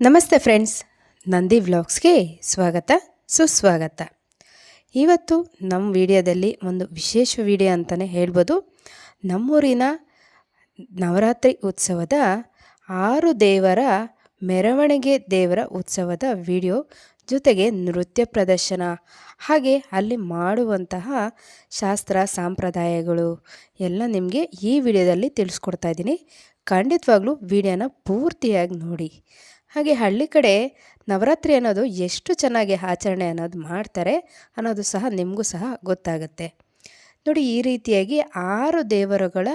ನಮಸ್ತೆ ಫ್ರೆಂಡ್ಸ್, ನಂದಿ ವ್ಲಾಗ್ಸ್ಗೆ ಸ್ವಾಗತ, ಸುಸ್ವಾಗತ. ಇವತ್ತು ನಮ್ಮ ವಿಡಿಯೋದಲ್ಲಿ ಒಂದು ವಿಶೇಷ ವಿಡಿಯೋ ಅಂತಲೇ ಹೇಳ್ಬೋದು. ನಮ್ಮೂರಿನ ನವರಾತ್ರಿ ಉತ್ಸವದ ಆರು ದೇವರ ಮೆರವಣಿಗೆ ದೇವರ ಉತ್ಸವದ ವಿಡಿಯೋ ಜೊತೆಗೆ ನೃತ್ಯ ಪ್ರದರ್ಶನ, ಹಾಗೆ ಅಲ್ಲಿ ಮಾಡುವಂತಹ ಶಾಸ್ತ್ರ, ಸಂಪ್ರದಾಯಗಳು ಎಲ್ಲ ನಿಮಗೆ ಈ ವಿಡಿಯೋದಲ್ಲಿ ತಿಳಿಸ್ಕೊಡ್ತಾ ಇದ್ದೀನಿ. ಖಂಡಿತವಾಗ್ಲೂ ವಿಡಿಯೋನ ಪೂರ್ತಿಯಾಗಿ ನೋಡಿ. ಹಾಗೆ ಹಳ್ಳಿ ಕಡೆ ನವರಾತ್ರಿ ಅನ್ನೋದು ಎಷ್ಟು ಚೆನ್ನಾಗಿ ಆಚರಣೆ ಅನ್ನೋದು ಮಾಡ್ತಾರೆ ಅನ್ನೋದು ಸಹ ನಿಮಗೂ ಸಹ ಗೊತ್ತಾಗುತ್ತೆ. ನೋಡಿ, ಈ ರೀತಿಯಾಗಿ ಆರು ದೇವರುಗಳ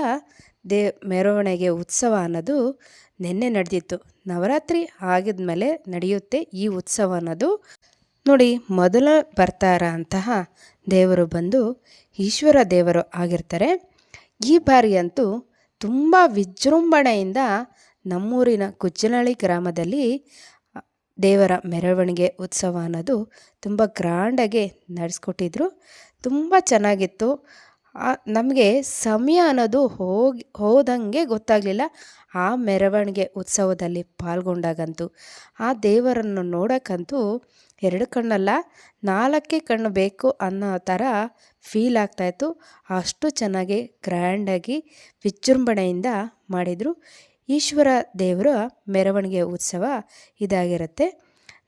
ದೇ, ಮೆರವಣಿಗೆ ಉತ್ಸವ ಅನ್ನೋದು ನಿನ್ನೆ ನಡೆದಿತ್ತು. ನವರಾತ್ರಿ ಆಗಿದ್ಮೇಲೆ ನಡೆಯುತ್ತೆ ಈ ಉತ್ಸವ ಅನ್ನೋದು. ನೋಡಿ, ಮೊದಲ ಬರ್ತಾರ ಅಂತಹ ದೇವರು ಬಂದು ಈಶ್ವರ ದೇವರು ಆಗಿರ್ತಾರೆ. ಈ ಬಾರಿ ಅಂತೂ ತುಂಬ ವಿಜೃಂಭಣೆಯಿಂದ ನಮ್ಮೂರಿನ ಕುಚ್ಚನಹಳ್ಳಿ ಗ್ರಾಮದಲ್ಲಿ ದೇವರ ಮೆರವಣಿಗೆ ಉತ್ಸವ ಅನ್ನೋದು ತುಂಬ ಗ್ರ್ಯಾಂಡಾಗಿ ನಡೆಸ್ಕೊಟ್ಟಿದ್ರು. ತುಂಬ ಚೆನ್ನಾಗಿತ್ತು. ನಮಗೆ ಸಮಯ ಅನ್ನೋದು ಹೋಗಿ, ಹೋದಂಗೆ ಗೊತ್ತಾಗಲಿಲ್ಲ. ಆ ಮೆರವಣಿಗೆ ಉತ್ಸವದಲ್ಲಿ ಪಾಲ್ಗೊಂಡಾಗಂತೂ, ಆ ದೇವರನ್ನು ನೋಡೋಕ್ಕಂತೂ ಎರಡು ಕಣ್ಣಲ್ಲ, ನಾಲ್ಕೇ ಕಣ್ಣು ಬೇಕು ಅನ್ನೋ ಥರ ಫೀಲ್ ಆಗ್ತಾಯಿತ್ತು ಅಷ್ಟು ಚೆನ್ನಾಗಿ, ಗ್ರ್ಯಾಂಡಾಗಿ ವಿಜೃಂಭಣೆಯಿಂದ ಮಾಡಿದರು. ಈಶ್ವರ ದೇವರ ಮೆರವಣಿಗೆ ಉತ್ಸವ ಇದಾಗಿರುತ್ತೆ.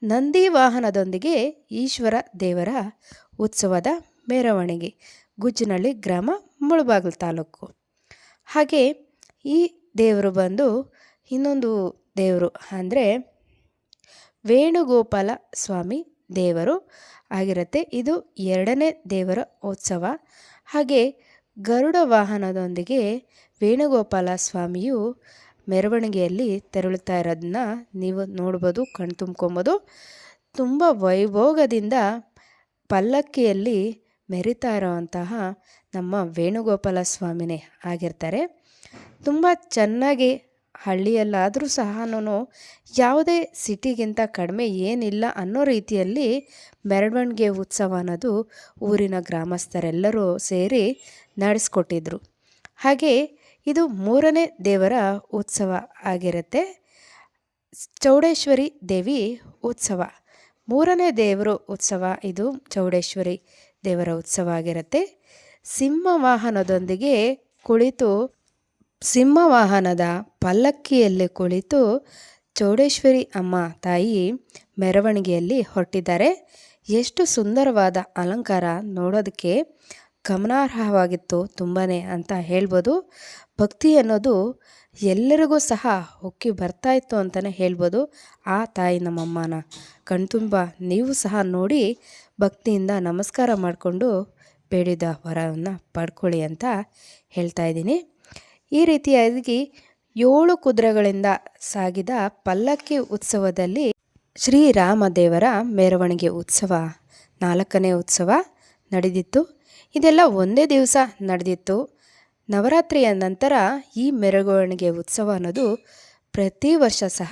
ನಂದಿ ವಾಹನದೊಂದಿಗೆ ಈಶ್ವರ ದೇವರ ಉತ್ಸವದ ಮೆರವಣಿಗೆ ಗುಜ್ಜನಹಳ್ಳಿ ಗ್ರಾಮ ಮುಳಬಾಗಿಲು ತಾಲೂಕು. ಹಾಗೆ ಈ ದೇವರು ಬಂದು ಇನ್ನೊಂದು ದೇವರು ಅಂದರೆ ವೇಣುಗೋಪಾಲ ಸ್ವಾಮಿ ದೇವರು ಆಗಿರುತ್ತೆ. ಇದು ಎರಡನೇ ದೇವರ ಉತ್ಸವ. ಹಾಗೆ ಗರುಡ ವಾಹನದೊಂದಿಗೆ ವೇಣುಗೋಪಾಲ ಸ್ವಾಮಿಯು ಮೆರವಣಿಗೆಯಲ್ಲಿ ತೆರಳುತ್ತಾ ಇರೋದನ್ನ ನೀವು ನೋಡ್ಬೋದು, ಕಣ್ ತುಂಬ್ಕೊಬೋದು. ತುಂಬ ವೈಭೋಗದಿಂದ ಪಲ್ಲಕ್ಕಿಯಲ್ಲಿ ಮೆರಿತಾ ಇರೋವಂತಹ ನಮ್ಮ ವೇಣುಗೋಪಾಲ ಸ್ವಾಮಿನೇ ಆಗಿರ್ತಾರೆ. ತುಂಬ ಚೆನ್ನಾಗಿ ಹಳ್ಳಿಯಲ್ಲಾದರೂ ಸಹ ಯಾವುದೇ ಸಿಟಿಗಿಂತ ಕಡಿಮೆ ಏನಿಲ್ಲ ಅನ್ನೋ ರೀತಿಯಲ್ಲಿ ಮೆರವಣಿಗೆ ಉತ್ಸವ ಅನ್ನೋದು ಊರಿನ ಗ್ರಾಮಸ್ಥರೆಲ್ಲರೂ ಸೇರಿ ನಡೆಸ್ಕೊಟ್ಟಿದ್ರು. ಹಾಗೆ ಇದು ಮೂರನೇ ದೇವರ ಉತ್ಸವ ಆಗಿರುತ್ತೆ. ಚೌಡೇಶ್ವರಿ ದೇವಿ ಉತ್ಸವ. ಮೂರನೇ ದೇವರು ಉತ್ಸವ ಇದು ಚೌಡೇಶ್ವರಿ ದೇವರ ಉತ್ಸವ ಆಗಿರುತ್ತೆ. ಸಿಂಹ ವಾಹನದೊಂದಿಗೆ ಕುಳಿತು, ಸಿಂಹ ವಾಹನದ ಪಲ್ಲಕ್ಕಿಯಲ್ಲಿ ಕುಳಿತು ಚೌಡೇಶ್ವರಿ ಅಮ್ಮ ತಾಯಿ ಮೆರವಣಿಗೆಯಲ್ಲಿ ಹೊರಟಿದ್ದಾರೆ. ಎಷ್ಟು ಸುಂದರವಾದ ಅಲಂಕಾರ ನೋಡೋದಕ್ಕೆ ಗಮನಾರ್ಹವಾಗಿತ್ತು ತುಂಬಾ ಅಂತ ಹೇಳ್ಬೋದು. ಭಕ್ತಿ ಅನ್ನೋದು ಎಲ್ಲರಿಗೂ ಸಹ ಹೊಕ್ಕಿ ಬರ್ತಾ ಇತ್ತು ಅಂತಲೇ ಹೇಳ್ಬೋದು. ಆ ತಾಯಿ ನಮ್ಮಮ್ಮನ ಕಣ್ತುಂಬ ನೀವು ಸಹ ನೋಡಿ ಭಕ್ತಿಯಿಂದ ನಮಸ್ಕಾರ ಮಾಡಿಕೊಂಡು ಬೇಡಿದ ವರವನ್ನು ಪಡ್ಕೊಳ್ಳಿ ಅಂತ ಹೇಳ್ತಾ ಇದ್ದೀನಿ. ಈ ರೀತಿಯಾಗಿ ಏಳು ಕುದುರೆಗಳಿಂದ ಸಾಗಿದ ಪಲ್ಲಕ್ಕಿ ಉತ್ಸವದಲ್ಲಿ ಶ್ರೀರಾಮದೇವರ ಮೆರವಣಿಗೆ ಉತ್ಸವ, ನಾಲ್ಕನೇ ಉತ್ಸವ ನಡೆದಿತ್ತು. ಇದೆಲ್ಲ ಒಂದೇ ದಿವಸ ನಡೆದಿತ್ತು. ನವರಾತ್ರಿಯ ನಂತರ ಈ ಮೆರವಣಿಗೆ ಉತ್ಸವ ಅನ್ನೋದು ಪ್ರತಿ ವರ್ಷ ಸಹ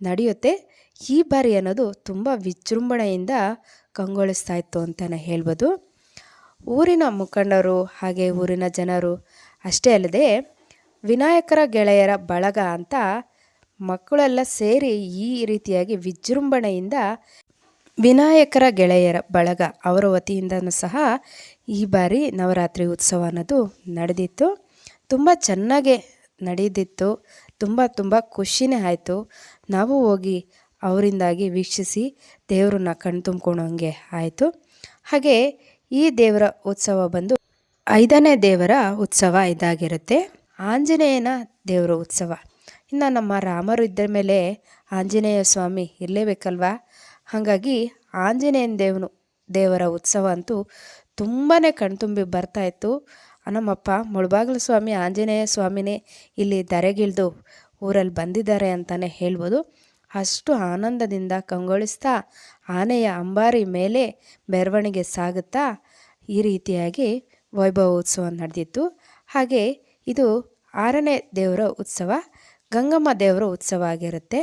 ನಡೆಯುತ್ತೆ. ಈ ಬಾರಿ ಅನ್ನೋದು ತುಂಬ ವಿಜೃಂಭಣೆಯಿಂದ ಕಂಗೊಳಿಸ್ತಾ ಇತ್ತು ಅಂತಲೇ ಹೇಳ್ಬೋದು. ಊರಿನ ಮುಖಂಡರು ಹಾಗೆ ಊರಿನ ಜನರು ಅಷ್ಟೇ ಅಲ್ಲದೆ ವಿನಾಯಕರ ಗೆಳೆಯರ ಬಳಗ ಅಂತ ಮಕ್ಕಳೆಲ್ಲ ಸೇರಿ ಈ ರೀತಿಯಾಗಿ ವಿಜೃಂಭಣೆಯಿಂದ ವಿನಾಯಕರ ಗೆಳೆಯರ ಬಳಗ ಅವರ ವತಿಯಿಂದನೂ ಸಹ ಈ ಬಾರಿ ನವರಾತ್ರಿ ಉತ್ಸವ ಅನ್ನೋದು ನಡೆದಿತ್ತು. ತುಂಬ ಚೆನ್ನಾಗೆ ನಡೆದಿತ್ತು. ತುಂಬ ತುಂಬ ಖುಷಿನೇ ಆಯಿತು. ನಾವು ಹೋಗಿ ಅವರಿಂದಾಗಿ ವೀಕ್ಷಿಸಿ ದೇವರನ್ನ ಕಣ್ತುಂಬ್ಕೊಳೋಂಗೆ ಆಯಿತು. ಹಾಗೆ ಈ ದೇವರ ಉತ್ಸವ ಬಂದು ಐದನೇ ದೇವರ ಉತ್ಸವ ಇದಾಗಿರುತ್ತೆ. ಆಂಜನೇಯನ ದೇವರ ಉತ್ಸವ. ಇನ್ನು ನಮ್ಮ ರಾಮರು ಇದ್ದ ಮೇಲೆ ಆಂಜನೇಯ ಸ್ವಾಮಿ ಇರಲೇಬೇಕಲ್ವಾ? ಹಾಗಾಗಿ ಆಂಜನೇಯನ ದೇವನು ದೇವರ ಉತ್ಸವ ಅಂತೂ ತುಂಬಾ ಕಣ್ತುಂಬಿ ಬರ್ತಾಯಿತ್ತು ನಮ್ಮಪ್ಪ ಮುಳಬಾಗಿಲು ಸ್ವಾಮಿ, ಆಂಜನೇಯ ಸ್ವಾಮಿನೇ, ಇಲ್ಲಿ ದರೆಗಿಳಿದು ಊರಲ್ಲಿ ಬಂದಿದ್ದಾರೆ ಅಂತಲೇ ಹೇಳ್ಬೋದು. ಅಷ್ಟು ಆನಂದದಿಂದ ಕಂಗೊಳಿಸ್ತಾ, ಆನೆಯ ಅಂಬಾರಿ ಮೇಲೆ ಮೆರವಣಿಗೆ ಸಾಗುತ್ತಾ, ಈ ರೀತಿಯಾಗಿ ವೈಭವ ಉತ್ಸವ ನಡೆದಿತ್ತು. ಹಾಗೆ ಇದು ಆರನೇ ದೇವರ ಉತ್ಸವ, ಗಂಗಮ್ಮ ದೇವರ ಉತ್ಸವ ಆಗಿರುತ್ತೆ.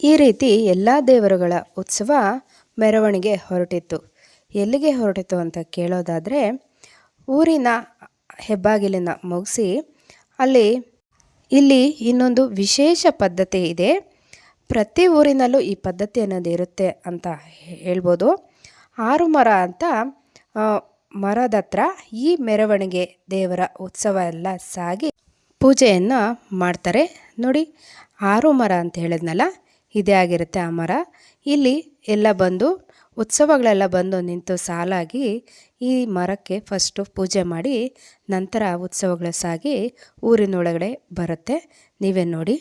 ಈ ರೀತಿ ಎಲ್ಲ ದೇವರುಗಳ ಉತ್ಸವ ಮೆರವಣಿಗೆ ಹೊರಟಿತ್ತು. ಎಲ್ಲಿಗೆ ಹೊರಟಿತು ಅಂತ ಕೇಳೋದಾದರೆ ಊರಿನ ಹೆಬ್ಬಾಗಿಲಿನ ಮುಗಿಸಿ ಅಲ್ಲಿ ಇಲ್ಲಿ ಇನ್ನೊಂದು ವಿಶೇಷ ಪದ್ಧತಿ ಇದೆ. ಪ್ರತಿ ಊರಿನಲ್ಲೂ ಈ ಪದ್ಧತಿ ಅನ್ನೋದು ಇರುತ್ತೆ ಅಂತ ಹೇಳ್ಬೋದು. ಆರು ಮರ ಅಂತ ಮರದತ್ರ ಈ ಮೆರವಣಿಗೆ ದೇವರ ಉತ್ಸವ ಎಲ್ಲ ಸಾಗಿ ಪೂಜೆಯನ್ನು ಮಾಡ್ತಾರೆ. ನೋಡಿ ಆರು ಮರ ಅಂತ ಹೇಳಿದ್ನಲ್ಲ, ಇದೇ ಆಗಿರುತ್ತೆ ಆ ಮರ. ಇಲ್ಲಿ ಎಲ್ಲ ಬಂದು ಉತ್ಸವಗಳೆಲ್ಲ ಬಂದು ನಿಂತು ಸಾಲಾಗಿ ಈ ಮರಕ್ಕೆ ಫಸ್ಟು ಪೂಜೆ ಮಾಡಿ ನಂತರ ಉತ್ಸವಗಳ ಸಾಗಿ ಊರಿನೊಳಗಡೆ ಬರುತ್ತೆ. ನೀವೇ ನೋಡಿ.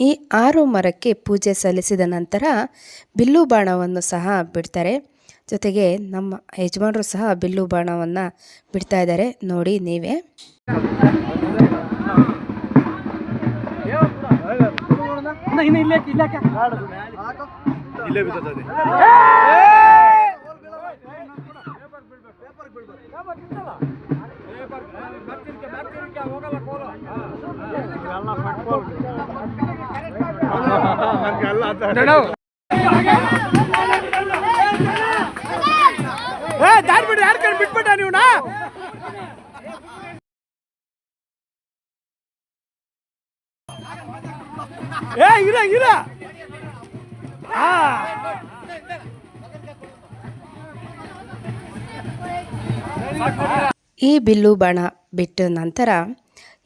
ಈ ಆರು ಮರಕ್ಕೆ ಪೂಜೆ ಸಲ್ಲಿಸಿದ ನಂತರ ಬಿಲ್ಲು ಬಾಣವನ್ನು ಸಹ ಬಿಡ್ತಾರೆ ಜೊತೆಗೆ ನಮ್ಮ ಯಜಮಾನರು ಸಹ ಬಿಲ್ಲು ಬಾಣವನ್ನು ಬಿಡ್ತಾ ಇದ್ದಾರೆ ನೋಡಿ ನೀವೇ ಏ ದಾರಿ ಬಿಡ್ರಿ ಯಾರು ಕಣ್ ಬಿಟ್ಬಿಟ್ಟ ನೀವ್ನಾ? ಏ ಇರ ಇರ. ಆ. ಈ ಬಿಲ್ಲು ಬಾಣ ಬಿಟ್ಟ ನಂತರ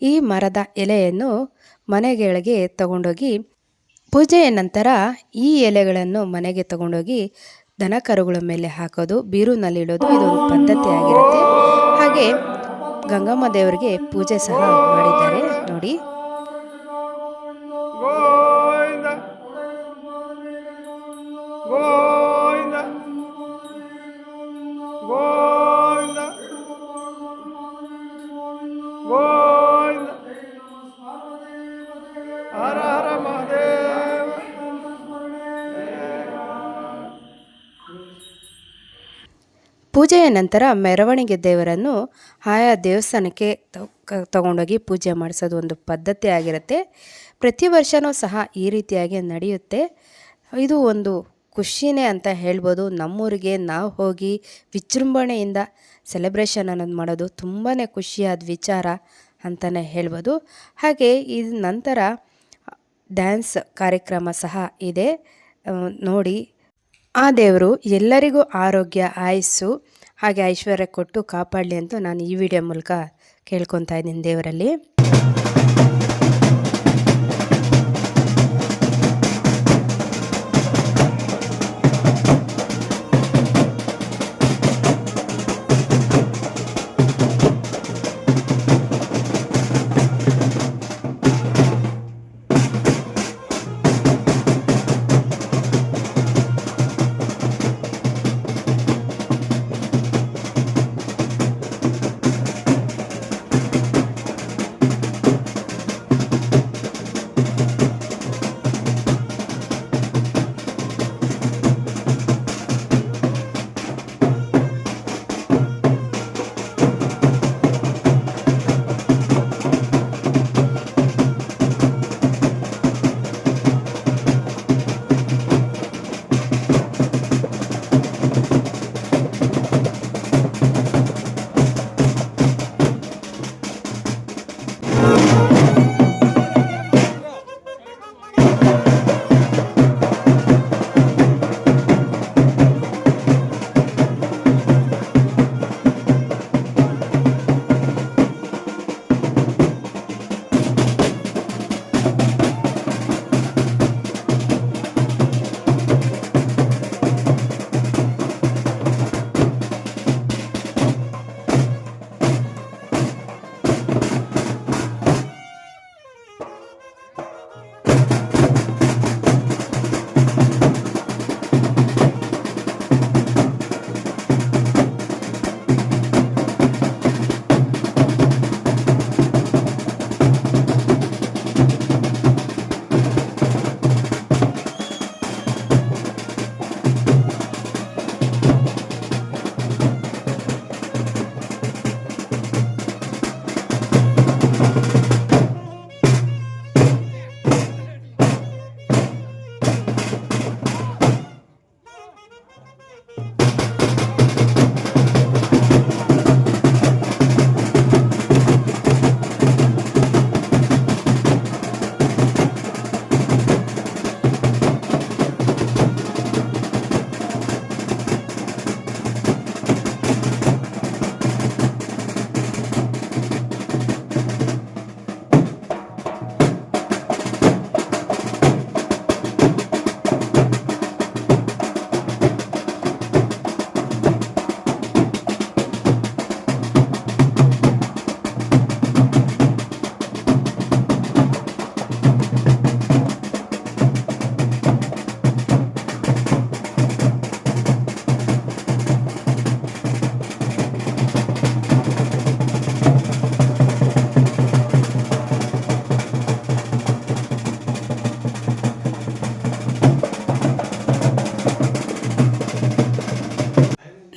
ಈ ಮರದ ಎಲೆಯನ್ನು ಮನೆಗಳಿಗೆ ತಗೊಂಡೋಗಿ ಪೂಜೆಯ ನಂತರ ಈ ಎಲೆಗಳನ್ನು ಮನೆಗೆ ತಗೊಂಡೋಗಿ ದನ ಕರುಗಳ ಮೇಲೆ ಹಾಕೋದು ಬೀರುನಲ್ಲಿಡೋದು ಇದೊಂದು ಪದ್ಧತಿ ಆಗಿರುತ್ತೆ. ಹಾಗೆ ಗಂಗಮ್ಮ ದೇವರಿಗೆ ಪೂಜೆ ಸಹ ಮಾಡಿದ್ದಾರೆ. ನೋಡಿ. ಹರ ಪೂಜೆಯ ನಂತರ ಮೆರವಣಿಗೆ ದೇವರನ್ನು ಆಯಾ ದೇವಸ್ಥಾನಕ್ಕೆ ತಗೊಂಡೋಗಿ ಪೂಜೆ ಮಾಡಿಸೋದು ಒಂದು ಪದ್ಧತಿ ಆಗಿರುತ್ತೆ. ಪ್ರತಿ ವರ್ಷವೂ ಸಹ ಈ ರೀತಿಯಾಗಿ ನಡೆಯುತ್ತೆ. ಇದು ಒಂದು ಖುಷಿನೇ ಅಂತ ಹೇಳ್ಬೋದು. ನಮ್ಮೂರಿಗೆ ನಾವು ಹೋಗಿ ವಿಜೃಂಭಣೆಯಿಂದ ಸೆಲೆಬ್ರೇಷನ್ ಅನ್ನೋದು ಮಾಡೋದು ತುಂಬಾ ಖುಷಿಯಾದ ವಿಚಾರ ಅಂತಲೇ ಹೇಳ್ಬೋದು. ಹಾಗೆ ಇದು ನಂತರ ಡ್ಯಾನ್ಸ್ ಕಾರ್ಯಕ್ರಮ ಸಹ ಇದೆ. ನೋಡಿ ಆ ದೇವರು ಎಲ್ಲರಿಗೂ ಆರೋಗ್ಯ, ಆಯಸ್ಸು, ಹಾಗೆ ಐಶ್ವರ್ಯ ಕೊಟ್ಟು ಕಾಪಾಡಲಿ ಅಂತ ನಾನು ಈ ವಿಡಿಯೋ ಮೂಲಕ ಕೇಳ್ಕೊತಾ ಇದ್ದೀನಿ ದೇವರಲ್ಲಿ.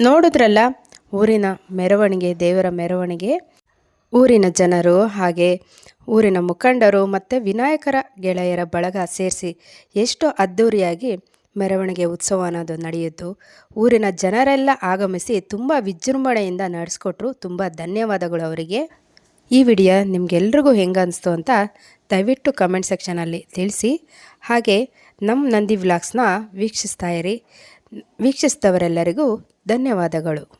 ನೋಡಿದ್ರಲ್ಲ, ಊರಿನ ಮೆರವಣಿಗೆ, ದೇವರ ಮೆರವಣಿಗೆ? ಊರಿನ ಜನರು ಹಾಗೆ ಊರಿನ ಮುಖಂಡರು ಮತ್ತು ವಿನಾಯಕರ ಗೆಳೆಯರ ಬಳಗ ಸೇರಿಸಿ ಎಷ್ಟು ಅದ್ಧೂರಿಯಾಗಿ ಮೆರವಣಿಗೆ ಉತ್ಸವ ಅನ್ನೋದು ನಡೆಯಿತು. ಊರಿನ ಜನರೆಲ್ಲ ಆಗಮಿಸಿ ತುಂಬ ವಿಜೃಂಭಣೆಯಿಂದ ನಡೆಸ್ಕೊಟ್ರು. ತುಂಬ ಧನ್ಯವಾದಗಳು ಅವರಿಗೆ. ಈ ವಿಡಿಯೋ ನಿಮಗೆಲ್ರಿಗೂ ಹೆಂಗೆ ಅನಿಸ್ತು ಅಂತ ದಯವಿಟ್ಟು ಕಮೆಂಟ್ ಸೆಕ್ಷನಲ್ಲಿ ತಿಳಿಸಿ. ಹಾಗೆ ನಮ್ಮ ನಂದಿ ವ್ಲಾಗ್ಸ್ನ ವೀಕ್ಷಿಸ್ತಾ ಇರಿ. ವೀಕ್ಷಿಸಿದವರೆಲ್ಲರಿಗೂ ಧನ್ಯವಾದಗಳು.